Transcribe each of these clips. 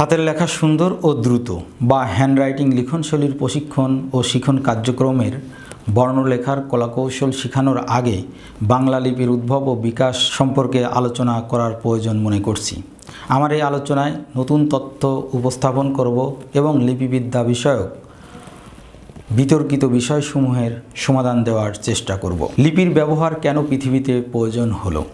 হাতের লেখা সুন্দর ও দ্রুত বা হ্যান্ডরাইটিং লিখনশৈলীর প্রশিক্ষণ ও শিখন কার্যক্রমের বর্ণলেখার কলাকৌশল শেখানোর আগে বাংলা লিপির উদ্ভব ও বিকাশ সম্পর্কে আলোচনা করার প্রয়োজন মনে করছি। আমার এই আলোচনায় নতুন তথ্য উপস্থাপন করব এবং লিপিবিদ্যা বিষয়ক বিতর্কিত বিষয়সমূহের সমাধান দেওয়ার চেষ্টা করব। লিপির ব্যবহার কেন পৃথিবীতে প্রয়োজন হলো?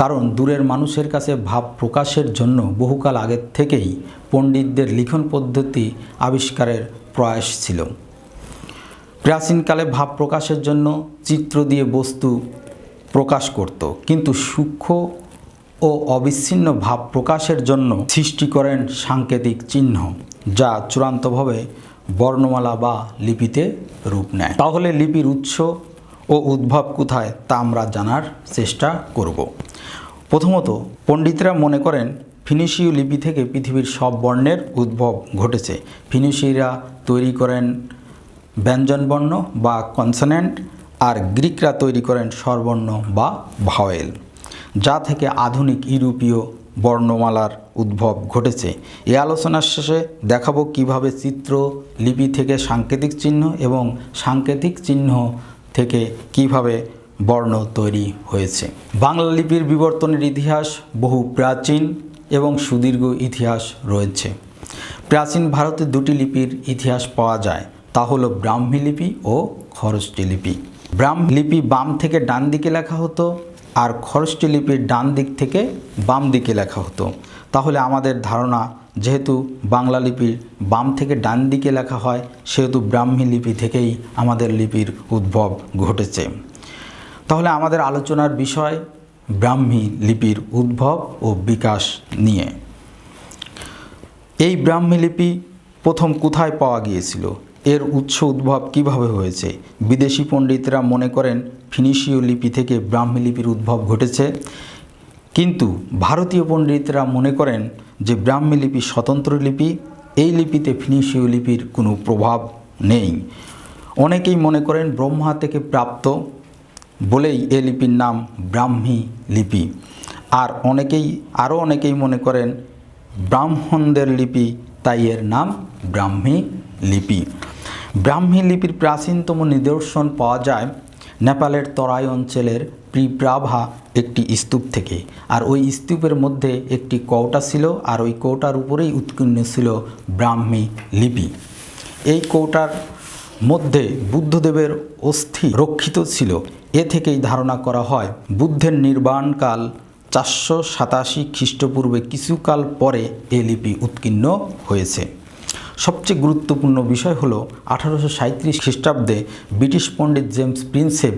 কারণ দূরের মানুষের কাছে ভাব প্রকাশের জন্য বহুকাল আগের থেকেই পণ্ডিতদের লিখন পদ্ধতি আবিষ্কারের প্রয়াস ছিল। প্রাচীনকালে ভাব প্রকাশের জন্য চিত্র দিয়ে বস্তু প্রকাশ করত, কিন্তু সূক্ষ্ম ও অবিচ্ছিন্ন ভাব প্রকাশের জন্য সৃষ্টি করেন সাংকেতিক চিহ্ন, যা চূড়ান্তভাবে বর্ণমালা বা লিপিতে রূপ নেয়। তাহলে লিপির উৎস ও উদ্ভব কোথায় তা আমরা জানার চেষ্টা করব। প্রথমত, পণ্ডিতরা মনে করেন ফিনিশীয় লিপি থেকে পৃথিবীর সব বর্ণের উদ্ভব ঘটেছে। ফিনিশিরা তৈরি করেন ব্যঞ্জনবর্ণ বা কনসনেন্ট, আর গ্রিকরা তৈরি করেন স্বরবর্ণ বা ভাওয়েল, যা থেকে আধুনিক ইউরোপীয় বর্ণমালার উদ্ভব ঘটেছে। এই আলোচনার শেষে দেখাবো কীভাবে চিত্র, লিপি থেকে সাংকেতিক চিহ্ন এবং সাংকেতিক চিহ্ন থেকে কীভাবে বর্ণ তৈরি হয়েছে। বাংলা লিপির বিবর্তনের ইতিহাস বহু প্রাচীন এবং সুদীর্ঘ ইতিহাস রয়েছে। প্রাচীন ভারতে দুটি লিপির ইতিহাস পাওয়া যায়, তা হলো ব্রাহ্মী লিপি ও খরষ্টি লিপি। ব্রাহ্মী লিপি বাম থেকে ডান দিকে লেখা হতো আর খরষ্টি লিপির ডান দিক থেকে বাম দিকে লেখা হতো। তাহলে আমাদের ধারণা, যেহেতু বাংলা লিপির বাম থেকে ডান দিকে লেখা হয়, সেহেতু ব্রাহ্মী লিপি থেকেই আমাদের লিপির উদ্ভব ঘটেছে। তাহলে আমাদের আলোচনার বিষয় ব্রাহ্মী লিপির উদ্ভব ও বিকাশ নিয়ে। এই ব্রাহ্মী লিপি প্রথম কোথায় পাওয়া গিয়েছিল? এর উৎস উদ্ভব কীভাবে হয়েছে? বিদেশি পণ্ডিতরা মনে করেন ফিনিশীয় লিপি থেকে ব্রাহ্মী লিপির উদ্ভব ঘটেছে। কিন্তু ভারতীয় পণ্ডিতরা মনে করেন যে ব্রাহ্মী লিপি স্বতন্ত্র লিপি, এই লিপিতে ফিনিশীয় লিপির কোনো প্রভাব নেই। অনেকেই মনে করেন ব্রহ্মা থেকে প্রাপ্ত বলেই এ লিপির নাম ব্রাহ্মী লিপি। আর অনেকেই, আরও অনেকেই মনে করেন ব্রাহ্মণদের লিপি, তাই এর নাম ব্রাহ্মী লিপি। ব্রাহ্মী লিপির প্রাচীনতম নিদর্শন পাওয়া যায় নেপালের তরাই অঞ্চলের প্রিপ্রাভা একটি স্তূপ থেকে। আর ওই স্তূপের মধ্যে একটি কৌটা ছিল, আর ওই কৌটার উপরেই উৎকীর্ণ ছিল ব্রাহ্মী লিপি। এই কৌটার মধ্যে বুদ্ধদেবের অস্থি রক্ষিত ছিল। এ থেকেই ধারণা করা হয়, বুদ্ধের নির্বাণকাল চারশো সাতাশি খ্রিস্টপূর্বে কিছুকাল পরে এ লিপি উৎকীর্ণ হয়েছে। সবচেয়ে গুরুত্বপূর্ণ বিষয় হলো, আঠারোশো সাঁত্রিশ খ্রিস্টাব্দে ব্রিটিশ পণ্ডিত জেমস প্রিন্সেপ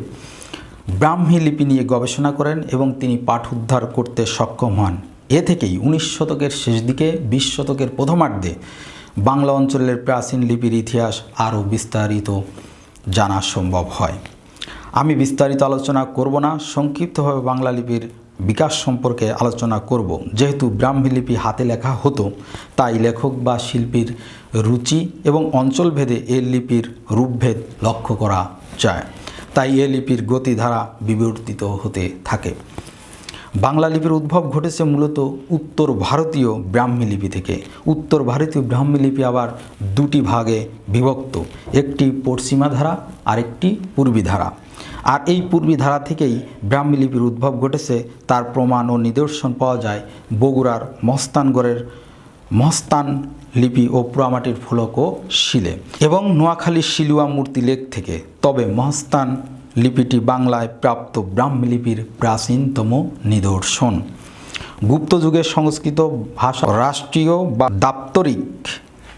ব্রাহ্মী লিপি নিয়ে গবেষণা করেন এবং তিনি পাঠ উদ্ধার করতে সক্ষম হন। এ থেকেই উনিশ শতকের শেষ দিকে বিশ শতকের প্রথমার্ধে বাংলা অঞ্চলের প্রাচীন লিপির ইতিহাস আরও বিস্তারিত জানা সম্ভব হয়। আমি বিস্তারিত আলোচনা করব না, সংক্ষিপ্তভাবে বাংলা লিপির বিকাশ সম্পর্কে আলোচনা করব। যেহেতু ব্রাহ্মী লিপি হাতে লেখা হতো, তাই লেখক বা শিল্পীর রুচি এবং অঞ্চলভেদে এ লিপির রূপভেদ লক্ষ্য করা যায়। তাই এ লিপির গতিধারা বিবর্তিত হতে থাকে। বাংলা লিপির উদ্ভব ঘটেছে মূলত উত্তর ভারতীয় ব্রাহ্মী লিপি থেকে। উত্তর ভারতীয় ব্রাহ্মী লিপি আবার দুটি ভাগে বিভক্ত, একটি পশ্চিমা ধারা আরেকটি পূর্বী ধারা। আর এই পূর্বী ধারা থেকেই ব্রাহ্মী লিপির উদ্ভব ঘটেছে, তার প্রমাণ ও নিদর্শন পাওয়া যায় বগুড়ার মস্তানগড়ের মস্তান লিপি ও পোড়ামাটির ফলক ও শিলে। এবং নোয়াখালীর শিলুয়া মূর্তি লেক থেকে, তবে মহস্তান লিপিটি বাংলায় প্রাপ্ত ব্রাহ্মী লিপির প্রাচীনতম নিদর্শন। গুপ্ত যুগের সংস্কৃত ভাষা রাষ্ট্রীয় বা দাপ্তরিক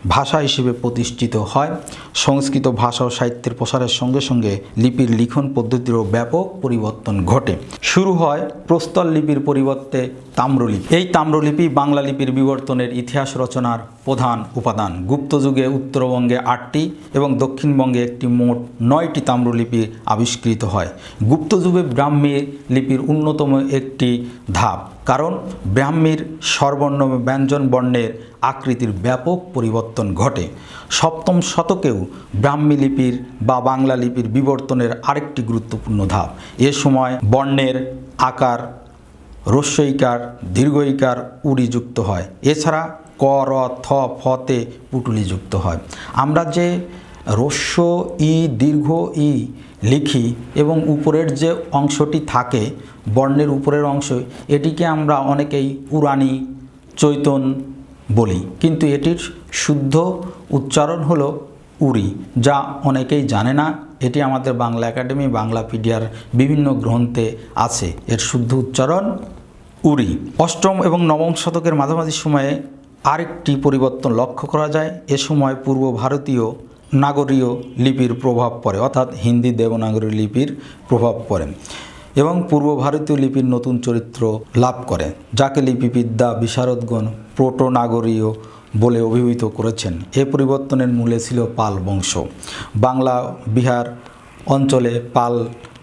ভাষা হিসেবে প্রতিষ্ঠিত হয়। সংস্কৃত ভাষা ও সাহিত্যের প্রসারের সঙ্গে সঙ্গে লিপির লিখন পদ্ধতিরও ব্যাপক পরিবর্তন ঘটে। শুরু হয় প্রস্তর লিপির পরিবর্তে তাম্রলিপি। এই তাম্রলিপি বাংলা লিপির বিবর্তনের ইতিহাস রচনার প্রধান উপাদান। গুপ্ত যুগে উত্তরবঙ্গে আটটি এবং দক্ষিণবঙ্গে একটি মোট নয়টি তাম্রলিপি আবিষ্কৃত হয়। গুপ্ত যুগে ব্রাহ্মী লিপির অন্যতম একটি ধাপ। কারণ ব্রাহ্মীর স্বরবর্ণ ব্যঞ্জন বর্ণের আকৃতির ব্যাপক পরিবর্তন ঘটে। সপ্তম শতকেও ব্রাহ্মী লিপির বা বাংলা লিপির বিবর্তনের আরেকটি গুরুত্বপূর্ণ ধাপ। এ সময় বর্ণের আকার রস্যইকার, দীর্ঘইকার উড়ি যুক্ত হয়। এছাড়া ক র থ ফতে পুটুলি যুক্ত হয়। আমরা যে রস্য ই, দীর্ঘ ই লিখি এবং উপরের যে অংশটি থাকে, বর্ণের উপরের অংশ, এটিকে আমরা অনেকেই উরানি চৈতন বলি। কিন্তু এটির শুদ্ধ উচ্চারণ হলো উড়ি যা অনেকেই জানে না। এটি আমাদের বাংলা একাডেমি বাংলা পিডিয়ার বিভিন্ন গ্রন্থে আছে। এর শুদ্ধ উচ্চারণ উড়ি অষ্টম এবং নবম শতকের মাঝামাঝি সময়ে আরেকটি পরিবর্তন লক্ষ্য করা যায়। এ সময় পূর্ব ভারতীয় নাগরীয় লিপির প্রভাব পড়ে, অর্থাৎ হিন্দি দেবনাগরী লিপির প্রভাব পড়ে এবং পূর্ব ভারতীয় লিপির নতুন চরিত্র লাভ করে, যাকে লিপিবিদ্যা বিশারদগণ প্রোটোনাগরীয় বলে অভিহিত করেছেন। এ পরিবর্তনের মূলে ছিল পাল বংশ। বাংলা বিহার অঞ্চলে পাল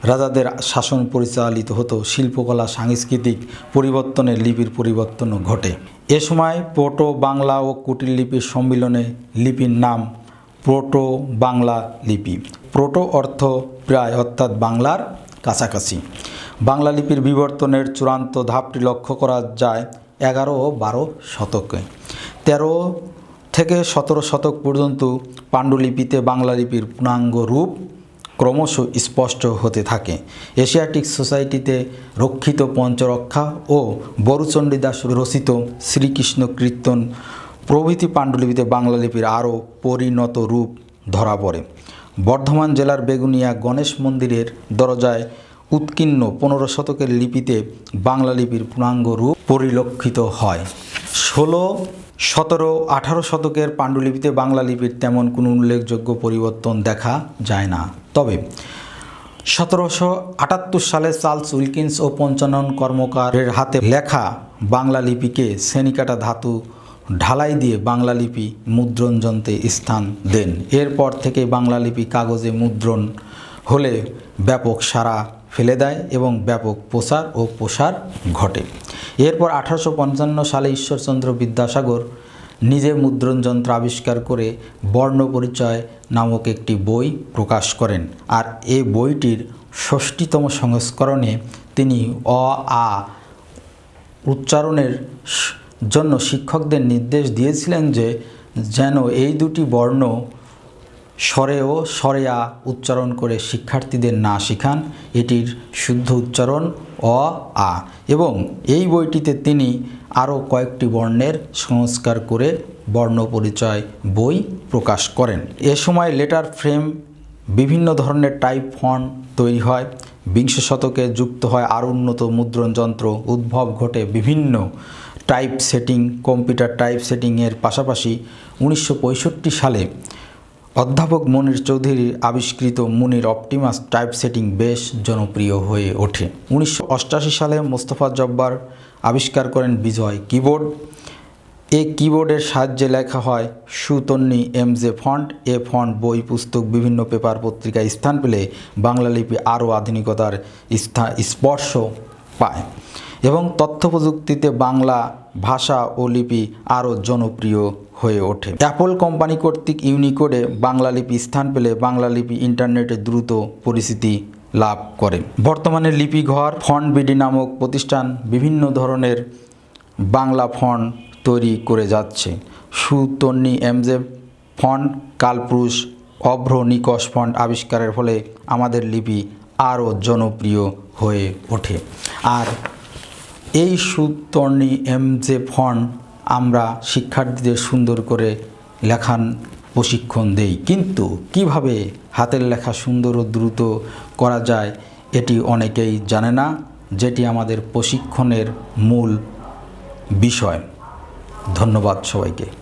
রাজাদের শাসন পরিচালিত হতো। শিল্পকলা, সাংস্কৃতিক পরিবর্তনের লিপির পরিবর্তনও ঘটে। এ সময় প্রোটো বাংলা ও কুটির লিপির সম্মিলনে লিপির নাম প্রোটো বাংলা লিপি। প্রোটো অর্থ প্রায় অর্থাৎ বাংলার কাছাকাছি। বাংলা লিপির বিবর্তনের চূড়ান্ত ধাপটি লক্ষ্য করা যায় এগারো ও বারো শতকে। তেরো থেকে সতেরো শতক পর্যন্ত পাণ্ডুলিপিতে বাংলা লিপির পূর্ণাঙ্গ রূপ ক্রমশ স্পষ্ট হতে থাকে। এশিয়াটিক সোসাইটিতে রক্ষিত পঞ্চরক্ষা ও বরুচণ্ডীদাস রচিত শ্রীকৃষ্ণ কীর্তন প্রভৃতি পাণ্ডুলিপিতে বাংলা লিপির আরও পরিণত রূপ ধরা পড়ে। বর্ধমান জেলার বেগুনিয়া গণেশ মন্দিরের দরজায় উৎকীর্ণ পনেরো শতকের লিপিতে বাংলা লিপির পূর্ণাঙ্গ রূপ পরিলক্ষিত হয়। ষোলো সতেরো, আঠারো শতকের পাণ্ডুলিপিতে বাংলা লিপির তেমন কোনো উল্লেখযোগ্য পরিবর্তন দেখা যায় না। তবে সতেরোশো আটাত্তর সালে চার্লস উইলকিন্স ও পঞ্চানন কর্মকারের হাতে লেখা বাংলা লিপিকে শ্রেণিকাটা ধাতু ঢালাই দিয়ে বাংলা লিপি মুদ্রণ যন্ত্রে স্থান দেন। এরপর থেকে বাংলা লিপি কাগজে মুদ্রণ হলে ব্যাপক সারা ফেলে দেয় এবং ব্যাপক প্রসার ও প্রসার ঘটে। এরপর আঠারোশো পঞ্চান্ন সালে ঈশ্বরচন্দ্র বিদ্যাসাগর নিজে মুদ্রণ যন্ত্র আবিষ্কার করে বর্ণ পরিচয় নামক একটি বই প্রকাশ করেন আর এই বইটির ষষ্ঠীতম সংস্করণে তিনি অ, আ উচ্চারণের জন্য শিক্ষকদের নির্দেশ দিয়েছিলেন যে যেন এই দুটি বর্ণ স্বরে ও স্বরে আ উচ্চারণ করে শিক্ষার্থীদের না শেখান, এটির শুদ্ধ উচ্চারণ অ, আ। এবং এই বইটিতে তিনি আরও কয়েকটি বর্ণের সংস্কার করে বর্ণ পরিচয় বই প্রকাশ করেন। এ সময় লেটার ফ্রেম বিভিন্ন ধরনের টাইপ ফন্ট তৈরি হয়। বিংশ শতকে যুক্ত হয় আরও উন্নত মুদ্রণ যন্ত্র। উদ্ভব ঘটে বিভিন্ন টাইপ সেটিং, কম্পিউটার টাইপ সেটিংয়ের পাশাপাশি উনিশশো পঁয়ষট্টি সালে অধ্যাপক মনির চৌধুরীর আবিষ্কৃত মুনির অপটিমাস টাইপ সেটিং বেশ জনপ্রিয় হয়ে ওঠে। উনিশশো সালে মোস্তফা জব্বার আবিষ্কার করেন বিজয় কিবোর্ড। এ কিবোর্ডের সাহায্যে লেখা হয়, সুতন্নি এমজে ফন্ট, এ ফন্ট বই, পুস্তক, বিভিন্ন পেপার পত্রিকায় স্থান পেলে বাংলা লিপি আরও আধুনিকতার স্পর্শ পায়। এবং তথ্য প্রযুক্তিতে বাংলা ভাষা ও লিপি আরও জনপ্রিয় হয়ে ওঠে। অ্যাপল কোম্পানি কর্তৃক ইউনিকোডে বাংলা লিপি স্থান পেলে বাংলা লিপি ইন্টারনেটে দ্রুত পরিচিতি লাভ করে। বর্তমানে লিপিঘর ফন্ট বিডি নামক প্রতিষ্ঠান বিভিন্ন ধরনের বাংলা ফন্ট তৈরি করে যাচ্ছে। সুতন্নি এমজে ফন্ট, কালপুরুষ, অভ্র নিকশ ফন্ট আবিষ্কারের ফলে আমাদের লিপি আরও জনপ্রিয় হয়ে ওঠে। আর এই সুতর্ণি এম জে ফন্ট আমরা শিক্ষার্থীদের সুন্দর করে লেখান প্রশিক্ষণ দেই। কিন্তু কীভাবে হাতের লেখা সুন্দর ও দ্রুত করা যায় এটি অনেকেই জানে না, যেটি আমাদের প্রশিক্ষণের মূল বিষয়। ধন্যবাদ সবাইকে।